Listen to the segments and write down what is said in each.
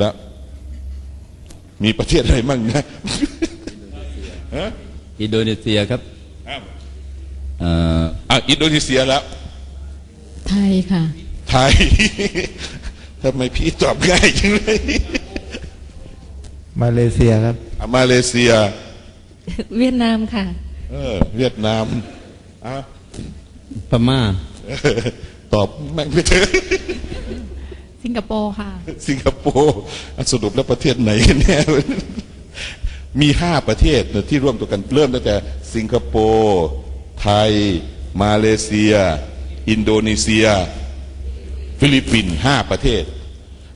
แล้วมีประเทศอะไรมั่งนะฮะอินโดนีเซียครับเอ่ออะอินโดนีเซียแล้ว ไทยค่ะ ไทยทำไมพี่ตอบง่ายจังเลยมาเลเซียครับอะมาเลเซีย เวียดนามค่ะ เออ เวียดนามอะพม่าตอบแม่งไม่เจอ สิงคโปร์ค่ะ สิงคโปร์สรุปแล้วประเทศไหนกันแน่มีห้าประเทศที่ร่วมตัวกันเริ่มตั้งแต่ สิงคโปร์ไทย มาเลเซีย อินโดนีเซีย ฟิลิปปินส์ห้าประเทศ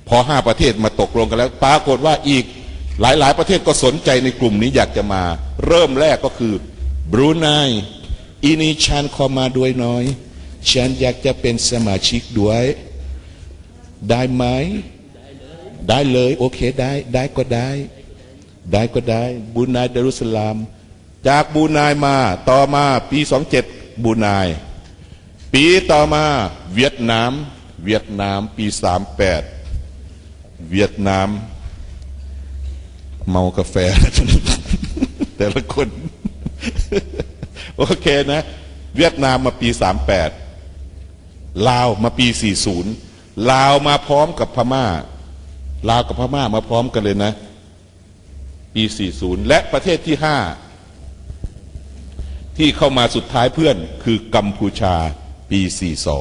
พอห้าประเทศมาตกลงกันแล้วปรากฏว่าอีกหลาย ๆ ประเทศก็สนใจในกลุ่มนี้อยากจะมา เริ่มแรกก็คือบรูไนอินี่ฉันขอมาด้วยหน้อย ฉันอยากจะเป็นสมาชิกด้วย ได้ไหมได้เลยโอเคได้ได้ก็ได้ ได้ก็ได้บรูไนดารุสลาม จากบรูไนมาต่อมาปีสองเจ็ดบรูไนปีต่อมาเวียดนาม เวียดนามปีสามแปดเวียดนาม เมากาแฟ แต่ละคน โอเคนะ เวียดนามมาปีสามแปดลาวมาปีสี่ศูนย์ ลาวมาพร้อมกับพม่า ลาวกับพม่ามาพร้อมกันเลยนะ ปีสี่ศูนย์และประเทศที่ห้าที่เข้ามาสุดท้ายเพื่อนคือกัมพูชาปี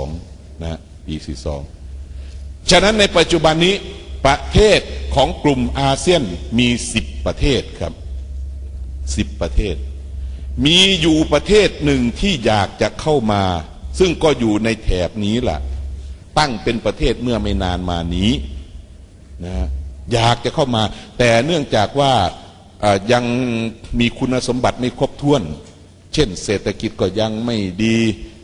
42 นะ ปี 42 ฉะนั้นในปัจจุบันนี้ประเทศของกลุ่มอาเซียนมี 10 ประเทศครับ 10 ประเทศ มีอยู่ประเทศหนึ่งที่อยากจะเข้ามา ซึ่งก็อยู่ในแถบนี้แหละ ตั้งเป็นประเทศเมื่อไม่นานมานี้นะอยากจะเข้ามา แต่เนื่องจากว่ายังมีคุณสมบัติไม่ครบถ้วน เช่น เศรษฐกิจก็ยังไม่ดี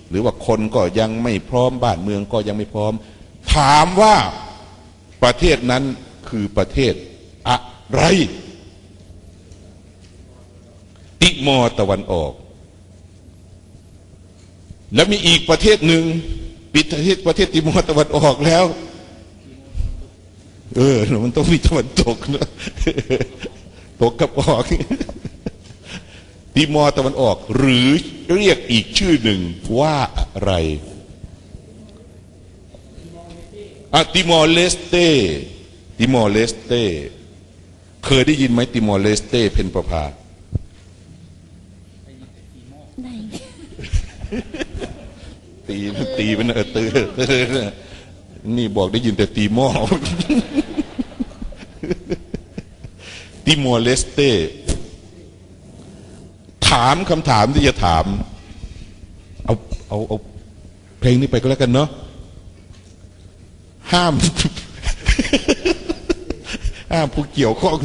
หรือว่าคนก็ยังไม่พร้อมบ้านเมืองก็ยังไม่พร้อม ถามว่าประเทศนั้นคือประเทศอะไร ติมอร์ตะวันออก แล้วมีอีกประเทศหนึ่ง ปิดประเทศประเทศติมอร์ตะวันออกแล้ว เออ มันต้องมีตะวันตกนะตกกับออกติมอร์ตะวันออก หรือเรียกอีกชื่อหนึ่งว่าอะไรอะติมอร์เลสเตติมอร์เลสเตเคยได้ยินไหมติมอร์เลสเตเพนประภาได้ ตีตีมันเออตือตือนี่บอกได้ยินแต่ตีหม้อติมอร์เลสเตถามคำถามที่จะถาม เอาเอาเอาเพลงนี้ไปก็แล้วกันเนาะห้าม ห้ามผู้เกี่ยวข้อง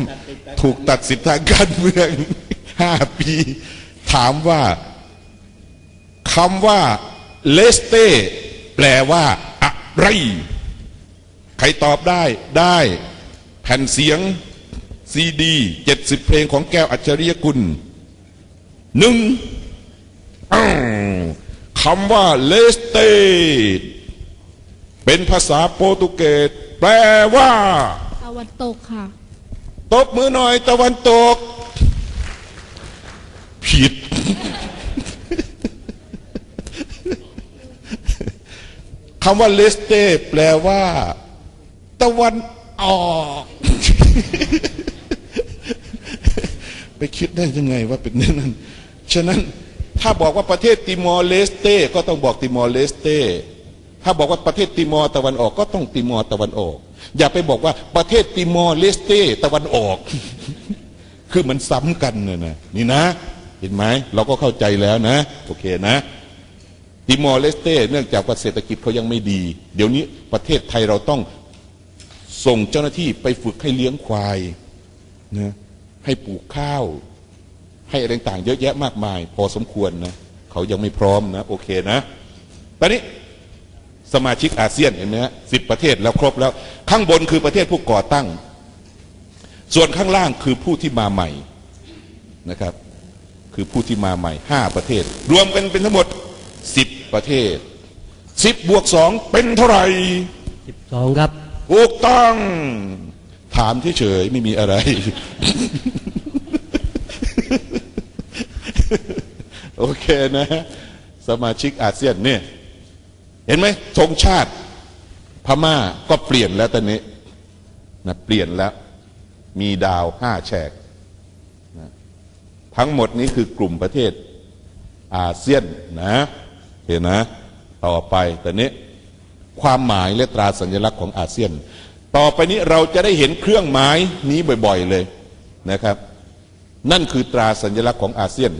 ถูกตัดสิทธิทางการเมืองห้าปี ถามว่าคำว่า เลสเตแปลว่าอะไร ใครตอบได้ได้ แผ่นเสียงซีดีเจ็ดสิบเพลงของแก้วอัจฉริยกุลหนึ่งอ้าวคำว่าเลสเตเป็นภาษาโปรตุเกสแปลว่า ตะวันตกค่ะ ตบมือหน่อยตะวันตก ผิด คำว่าเลสเตแปลว่า ตะวันออก ไปคิดได้ยังไงว่าเป็นนั้นฉะนั้นถ้าบอกว่าประเทศติมอร์เลสเต ก็ต้องบอกติมอร์เลสเต ถ้าบอกว่าประเทศติมอร์ตะวันออก ก็ต้องติมอร์ตะวันออก อย่าไปบอกว่าประเทศติมอร์เลสเต ตะวันออก คือมันซ้ำกันนะนะนี่นะ เห็นไหมเราก็เข้าใจแล้วนะ โอเคนะ ติมอร์เลสเตเนื่องจากว่าเศรษฐกิจเขายังไม่ดี เดี๋ยวนี้ประเทศไทยเราต้องส่งเจ้าหน้าที่ไปฝึกให้เลี้ยงควายนะให้ปลูกข้าว ให้อะไรต่างๆเยอะแยะมากมาย พอสมควรนะเขายังไม่พร้อมนะ โอเคนะ ตอนนี้สมาชิกอาเซียนเห็นไหมฮะสิบประเทศแล้วครบแล้ว ข้างบนคือประเทศผู้ก่อตั้ง ส่วนข้างล่างคือผู้ที่มาใหม่นะครับ คือผู้ที่มาใหม่ห้าประเทศ รวมกันเป็นทั้งหมดสิบ ประเทศสิบบวกสองเป็นเท่าไหร่สองครับถูกต้อง ถามเฉยๆไม่มีอะไร โอเคนะ สมาชิกอาเซียนเนี่ย เห็นไหมธงชาติ พม่าก็เปลี่ยนแล้วตอนนี้นะเปลี่ยนแล้ว มีดาวห้าแฉกนะทั้งหมดนี้คือกลุ่มประเทศอาเซียนนะ เห็นนะ ต่อไปแตอนนี้ความหมายและตราสัญลักษณ์ของอาเซียน ต่อไปนี้เราจะได้เห็นเครื่องหมายนี้บ่อยๆเลยนะครับ นั่นคือตราสัญลักษณ์ของอาเซียน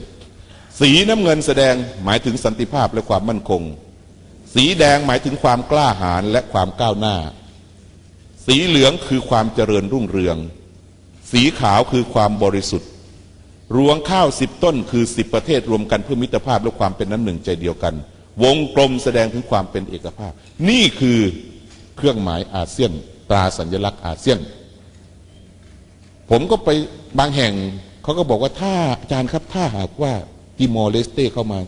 สีน้ำเงินแสดงหมายถึงสันติภาพและความมั่นคง สีแดงหมายถึงความกล้าหาญและความก้าวหน้า สีเหลืองคือความเจริญรุ่งเรือง สีขาวคือความบริสุทธิ์รวงข้าวสิบต้นคือสิบประเทศรวมกันเพื่อมิตรภาพและความเป็นน้ำหนึ่งใจเดียวกัน วงกลมแสดงถึงความเป็นเอกภาพ นี่คือเครื่องหมายอาเซียน ตราสัญลักษณ์อาเซียน ผมก็ไปบางแห่งเขาก็บอกว่าถ้าอาจารย์ครับถ้าหากว่าติมอร์เลสเต้เข้ามา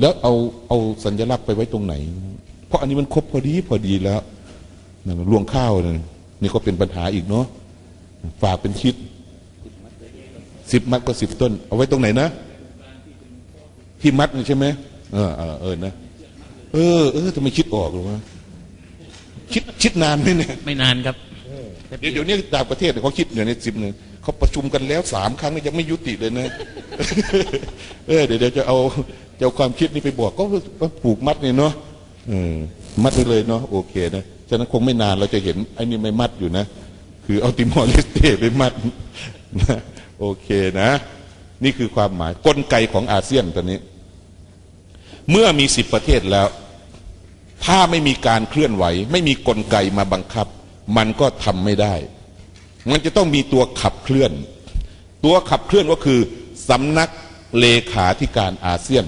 แล้วเอาเอาสัญลักษณ์ไปไว้ตรงไหน เพราะอันนี้มันครบพอดีพอดีแล้วนั่นรวงข้าวนั่นนี่ก็เป็นปัญหาอีกเนาะฝากเป็นคิดสิบมัดก็สิบต้น เอาไว้ตรงไหนนะ ที่มัดใช่ไหม เออเออเออนะเออเออทำไมคิดออกหรอวะคิดคิดนานไหมเนี่ยไม่นานครับเดี๋ยวเดี๋ยวนี้ต่างประเทศเนี่ยเขาคิดอยู่ในสิบหนึ่งเขาประชุมกันแล้วสามครั้งนี่ยังไม่ยุติเลยนะเออเดี๋ยวเดี๋ยวจะเอาจะเอาความคิดนี้ไปบอกก็ก็ผูกมัดเนี่ยเนาะเออมัดไปเลยเนาะโอเคนะฉะนั้นคงไม่นานเราจะเห็นไอ้นี่ไม่มัดอยู่นะ คือเอาติมอร์เลสเต้ไปมัดนะโอเคนะ นี่คือความหมายกลไกของอาเซียนตอนนี้ เมื่อมีสิบประเทศแล้ว ถ้าไม่มีการเคลื่อนไหว ไม่มีกลไกมาบังคับ มันก็ทำไม่ได้ มันจะต้องมีตัวขับเคลื่อน ตัวขับเคลื่อนก็คือสำนักเลขาธิการอาเซียน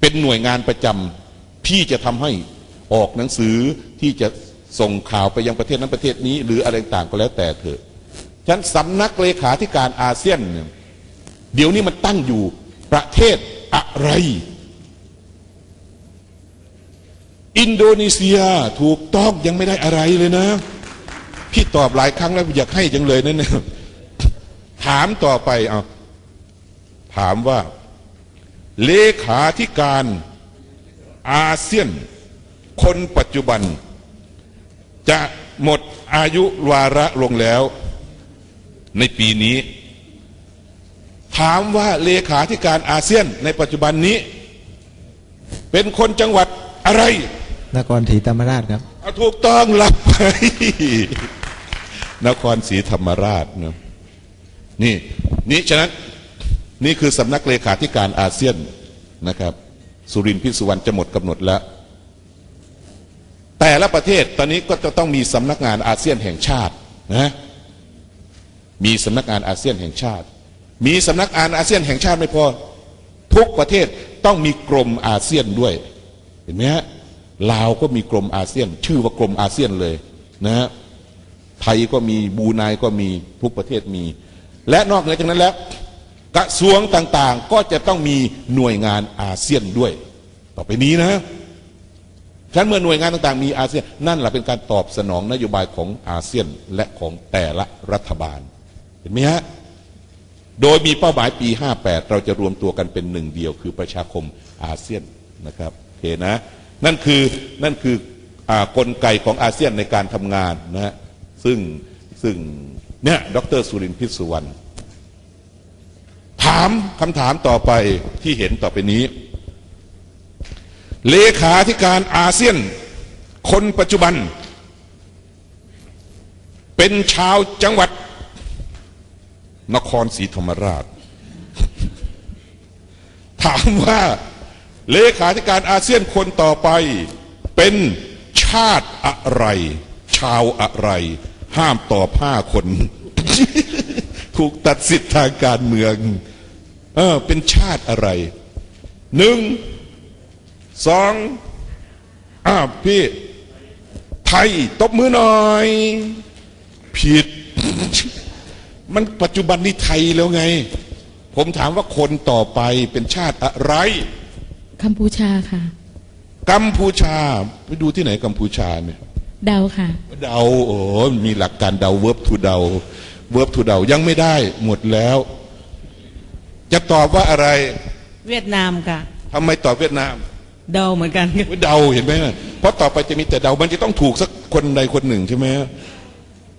เป็นหน่วยงานประจำที่จะทำให้ออกหนังสือที่จะส่งข่าวไปยังประเทศนั้นประเทศนี้ หรืออะไรต่างก็แล้วแต่เถอะฉะนั้นสำนักเลขาธิการอาเซียนเนี่ยเดี๋ยวนี้มันตั้งอยู่ประเทศ อะไร อินโดนีเซียถูกต้องยังไม่ได้อะไรเลยนะ พี่ตอบหลายครั้งแล้วอยากให้จังเลยนั่นเนี่ยถามต่อไปเอาถามว่า เลขาธิการอาเซียน คนปัจจุบัน จะหมดอายุวาระลงแล้ว ในปีนี้ ถามว่าเลขาธิการอาเซียนในปัจจุบันนี้ เป็นคนจังหวัดอะไร นครศรีธรรมราชครับเอาถูกต้องรับไปนครศรีธรรมราชนะนี่นี่ฉะนั้นนี่คือสำนักเลขาธิการอาเซียนนะครับ สุรินทร์พิศวรรณจะหมดกำหนดแล้ว แต่ละประเทศตอนนี้ก็จะต้องมีสำนักงานอาเซียนแห่งชาตินะมีสำนักงานอาเซียนแห่งชาติ มีสำนักงานอาเซียนแห่งชาติไม่พอ ทุกประเทศต้องมีกรมอาเซียนด้วย เห็นไหมฮะลาวก็มีกรมอาเซียน ชื่อว่ากรมอาเซียนเลยนะฮะไทยก็มีบรูไนก็มีทุกประเทศมี และนอกเหนือจากนั้นแล้ว กระทรวงต่างๆก็จะต้องมีหน่วยงานอาเซียนด้วย ต่อไปนี้นะฉะนั้นเมื่อหน่วยงานต่างๆ มีอาเซียนนั่นแหละเป็นการตอบสนองนโยบายของอาเซียนและของแต่ละรัฐบาล เห็นไหมฮะ โดยมีเป้าหมายปี 58 เราจะรวมตัวกันเป็นหนึ่งเดียว คือประชาคมอาเซียนนะครับโอเคนะนั่นคือนั่นคืออกลไกของอาเซียนในการทำงานนะฮะซึ่งซึ่งเนี่ยดรสุรินทร์พิศวรรณถามคำถามต่อไปที่เห็นต่อไปนี้ เลขาธิการอาเซียน คนปัจจุบัน เป็นชาวจังหวัด นครศรีธรรมราช ถามว่าเลขาธิการอาเซียนคนต่อไป เป็นชาติอะไร ชาวอะไร ห้ามตอบห้าคน ถูกตัดสิทธิ์ทางการเมือง เออ เป็นชาติอะไรหนึ่งสองอ้าพี่ ไทย ตบมือหน่อย ผิด มันปัจจุบันนี้ไทยแล้วไง ผมถามว่าคนต่อไปเป็นชาติอะไร กัมพูชาค่ะ กัมพูชา ไปดูที่ไหนกัมพูชาเนี่ย เดาค่ะ เดาโอ้มีหลักการเดา verb to เดา verb to เดายังไม่ได้หมดแล้ว จะตอบว่าอะไร เวียดนามค่ะทำไมตอบเวียดนาม เดาเหมือนกันค่ะเดาเห็นไหมเพราะต่อไปจะมีแต่เดามันจะต้องถูกสักคนใดคนหนึ่งใช่ไหม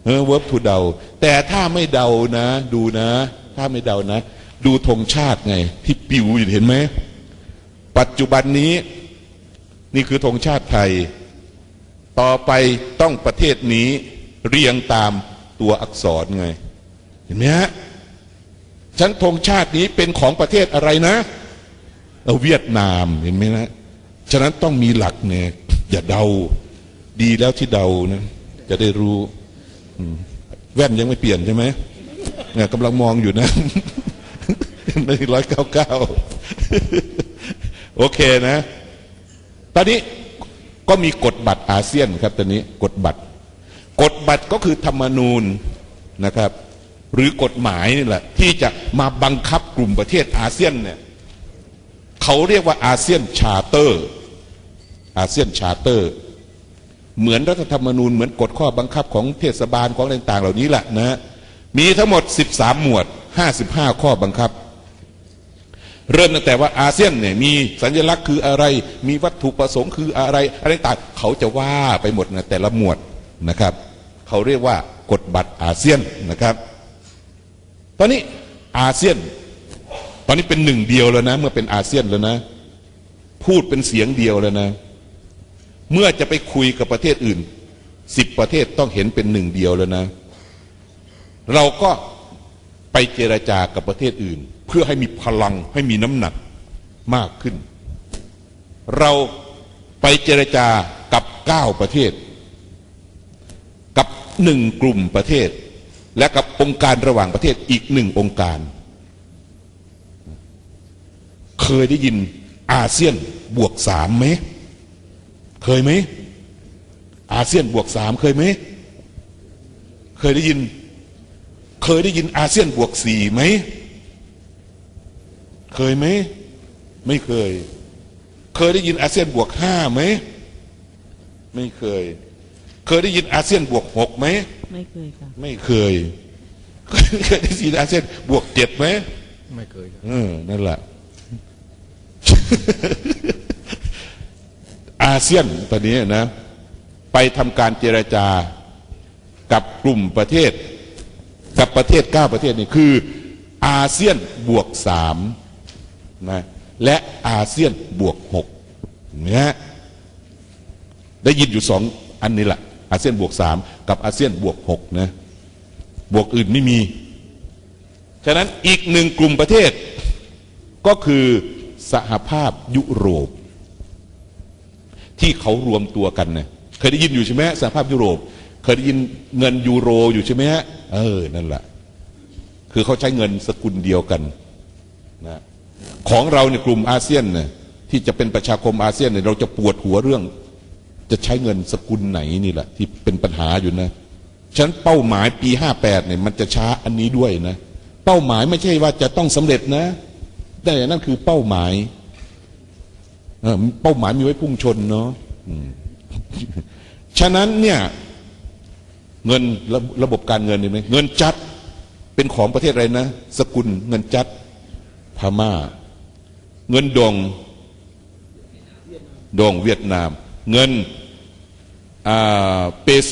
เออ verb to เดาแต่ถ้าไม่เดานะ ดูนะ ถ้าไม่เดานะ ดูธงชาติไง ที่ปิวอยู่เห็นไหม ปัจจุบันนี้ นี่คือธงชาติไทย ต่อไปต้องประเทศนี้เรียงตามตัวอักษรไง เห็นไหมฮะฉันธงชาตินี้เป็นของประเทศอะไรนะเอาเวียดนามเห็นไหมนะฉะนั้นต้องมีหลักเนี่ยอย่าเดา ดีแล้วที่เดานะจะได้รู้ แว่นยังไม่เปลี่ยนใช่ไหมเนี่ยกำลังมองอยู่นะในร้อยเก้าเก้าโอเคนะ ตอนนี้ก็มีกฎบัตรอาเซียนครับตอนนี้กฎบัตรกฎบัตรก็คือธรรมนูญนะครับ หรือกฎหมายนี่แหละ ที่จะมาบังคับกลุ่มประเทศอาเซียนเนี่ยเขาเรียกว่าอาเซียนชาเตอร์ อาเซียนชาเตอร์ เหมือนรัฐธรรมนูญเหมือนกฎข้อบังคับของเทศบาลของอะไรต่าง ๆ เหล่านี้แหละนะมีทั้งหมด 13 หมวด 55 ข้อบังคับ เริ่มตั้งแต่ว่าอาเซียนเนี่ยมีสัญลักษณ์คืออะไร มีวัตถุประสงค์คืออะไรอะไรต่างเขาจะว่าไปหมดนะแต่ละหมวดนะครับ เขาเรียกว่ากฎบัตรอาเซียนนะครับ ตอนนี้อาเซียน ตอนนี้เป็นหนึ่งเดียวแล้วนะ เมื่อเป็นอาเซียนแล้วนะ พูดเป็นเสียงเดียวแล้วนะ เมื่อจะไปคุยกับประเทศอื่นสิบประเทศต้องเห็นเป็นหนึ่งเดียวแล้วนะ เราก็ไปเจรจากับประเทศอื่น เพื่อให้มีพลังให้มีน้ำหนักมากขึ้น เราไปเจรจากับเก้าประเทศ กับหนึ่งกลุ่มประเทศ และกับองค์การระหว่างประเทศอีกหนึ่งองค์การ เคยได้ยินอาเซียนบวกสามไหม เคยไหมอาเซียนบวกสามเคยไหมเคยได้ยิน เคยได้ยินอาเซียนบวกสี่ไหมเคยไหมไม่เคย เคยได้ยินอาเซียนบวกห้าไหมไม่เคย เคยได้ยินอาเซียนบวกหกไหมไม่เคยค่ะไม่เคยเคยได้ยินอาเซียนบวกเจ็ดไหมไม่เคยครับเออนั่นแหละ อาเซียนตอนนี้นะไปทำการเจรจากับกลุ่มประเทศ กับประเทศเก้าประเทศนี่คืออาเซียนบวกสามนะและอาเซียนบวกหกเนี่ยได้ยินอยู่สองอันนี้แหละอาเซียนบวกสามกับอาเซียนบวกหกนะบวกอื่นไม่มี ฉะนั้นอีกหนึ่งกลุ่มประเทศก็คือสหภาพยุโรป ที่เขารวมตัวกันเนี่ยเคยได้ยินอยู่ใช่ไหมสหภาพยุโรป เคยได้ยินเงินยูโรอยู่ใช่ไหมฮะเออนั่นแหละคือเขาใช้เงินสกุลเดียวกันนะของเราในกลุ่มอาเซียนเนี่ยที่จะเป็นประชาคมอาเซียนเนี่ยเราจะปวดหัวเรื่อง จะใช้เงินสกุลไหนนี่แหละ ที่เป็นปัญหาอยู่นะฉะนันเป้าหมายปีห้าแปดเนี่ยมันจะช้าอันนี้ด้วยนะ เป้าหมายไม่ใช่ว่าจะต้องสำเร็จนะ แต่นั่นคือเป้าหมาย เป้าหมายมีไว้พุ่งชนเนาะฉะนั้นเนี่ยเงินระระบบการเงินเห็นไหมเงินจัดเป็นของประเทศอะไรนะ สกุลเงินจัดพม่า เงินดงดงเวียดนาม เงินอาเปโซ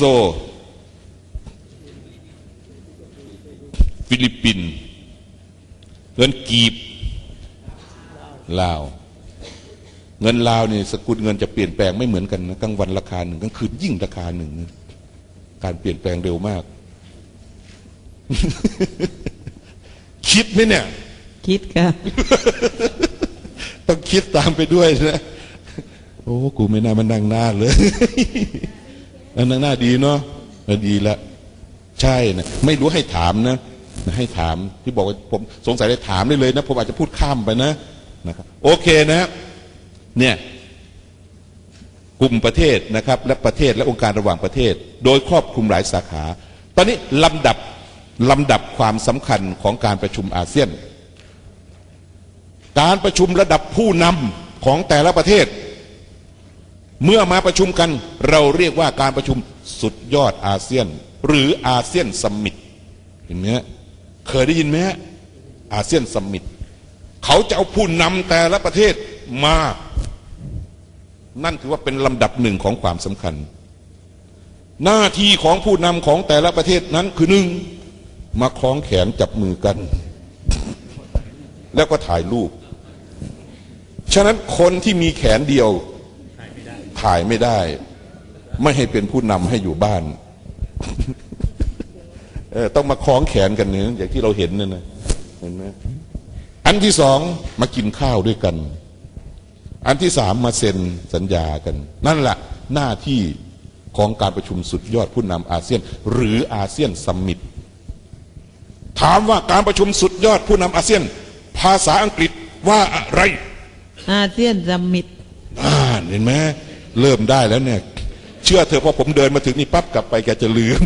ฟิลิปปิน เงินกีบลาว เงินลาวเนี่ยสกุลเงินจะเปลี่ยนแปลงไม่เหมือนกันนะกลางวันราคาหนึ่งกลางคืนยิ่งราคาหนึ่งนะการเปลี่ยนแปลงเร็วมาก คิดไหมเนี่ย คิดค่ะต้องคิดตามไปด้วยนะโอ้กูไม่น่ามันนั่งหน้าเลยนั่งหน้าดีเนาะเออดีละใช่นะไม่รู้ให้ถามนะให้ถามที่บอกว่าผมสงสัยได้ถามได้เลยนะ ผมอาจจะพูดข้ามไปนะนะครับโอเคนะ เนี่ยกลุ่มประเทศนะครับ และประเทศและองค์การระหว่างประเทศ โดยครอบคลุมหลายสาขา ตอนนี้ลำดับลำดับความสำคัญของการประชุมอาเซียน การประชุมระดับผู้นำของแต่ละประเทศ เมื่อมาประชุมกันเราเรียกว่าการประชุมสุดยอดอาเซียน หรืออาเซียนซัมมิตเห็นไหมเคยได้ยินไหมฮะอาเซียนซัมมิตเขาจะเอาผู้นำแต่ละประเทศมา นั่นถือว่าเป็นลำดับหนึ่งของความสำคัญ หน้าที่ของผู้นำของแต่ละประเทศนั้นคือหนึ่งมาคล้องแขนจับมือกัน แล้วก็ถ่ายรูป ฉะนั้นคนที่มีแขนเดียว ถ่ายไม่ได้ ไม่ให้เป็นผู้นำให้อยู่บ้านต้องมาคล้องแขนกันเนี่ยอย่างที่เราเห็นนั่นนะเห็นไหมอันที่สองมากินข้าวด้วยกัน อันที่สามมาเซ็นสัญญากัน นั่นแหละหน้าที่ของการประชุมสุดยอดผู้นำอาเซียน หรืออาเซียนซัมมิตถามว่าการประชุมสุดยอดผู้นำอาเซียน ภาษาอังกฤษว่าอะไร อาเซียนซัมมิตอ่าเห็นไหมเริ่มได้แล้วเนี่ย เชื่อเถอะพอผมเดินมาถึงนี่ปั๊บกลับไปแกจะลืม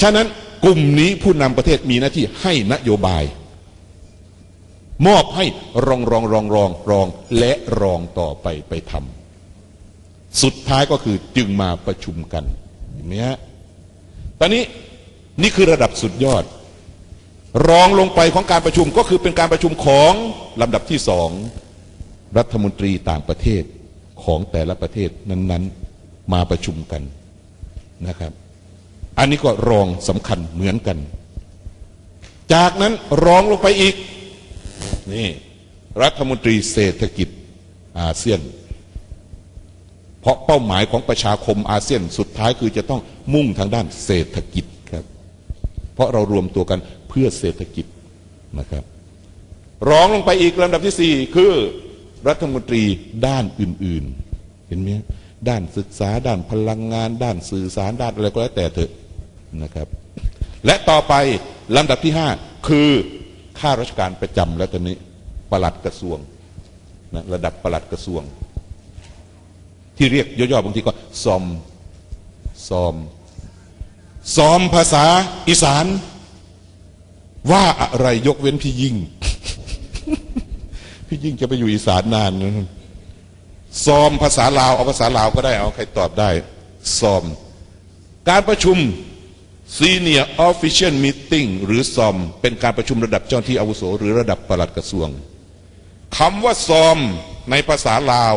ฉะนั้นกลุ่มนี้ผู้นำประเทศมีหน้าที่ให้นโยบาย มอบให้รองรองรองรองรองและรองต่อไปไปทำสุดท้ายก็คือจึงมาประชุมกันเห็นไหมฮะตอนนี้นี่คือระดับสุดยอด รองลงไปของการประชุมก็คือเป็นการประชุมของลำดับที่สองรัฐมนตรีต่างประเทศของแต่ละประเทศนั้น ๆ มาประชุมกันนะครับ อันนี้ก็รองสำคัญเหมือนกัน จากนั้นรองลงไปอีก นี่รัฐมนตรีเศรษฐกิจอาเซียน เพราะเป้าหมายของประชาคมอาเซียนสุดท้ายคือจะต้องมุ่งทางด้านเศรษฐกิจครับ เพราะเรารวมตัวกันเพื่อเศรษฐกิจนะครับ รองลงไปอีกลำดับที่สี่คือรัฐมนตรีด้านอื่น ๆ เห็นไหมด้านศึกษาด้านพลังงาน ด้านสื่อสารด้านอะไรก็แล้วแต่เถอะนะครับ และต่อไปลำดับที่ห้าคือ ข้าราชการประจำแล้วตอนนี้ประหลัดกระทรวงนะระดับประหลัดกระทรวง ที่เรียกย่อๆบางทีก็ซอมซอมซอมภาษาอีสาน ว่าอะไรยกเว้นพี่ยิ่ง พี่ยิ่งจะไปอยู่อีสานนานนะซอมภาษาลาวเอาภาษาลาวก็ได้เอาใครตอบได้ซอม การประชุม Senior Official Meeting หรือซอม เป็นการประชุมระดับเจ้าหน้าที่อาวุโส หรือระดับปลัดกระทรวงคำว่าซอมในภาษาลาว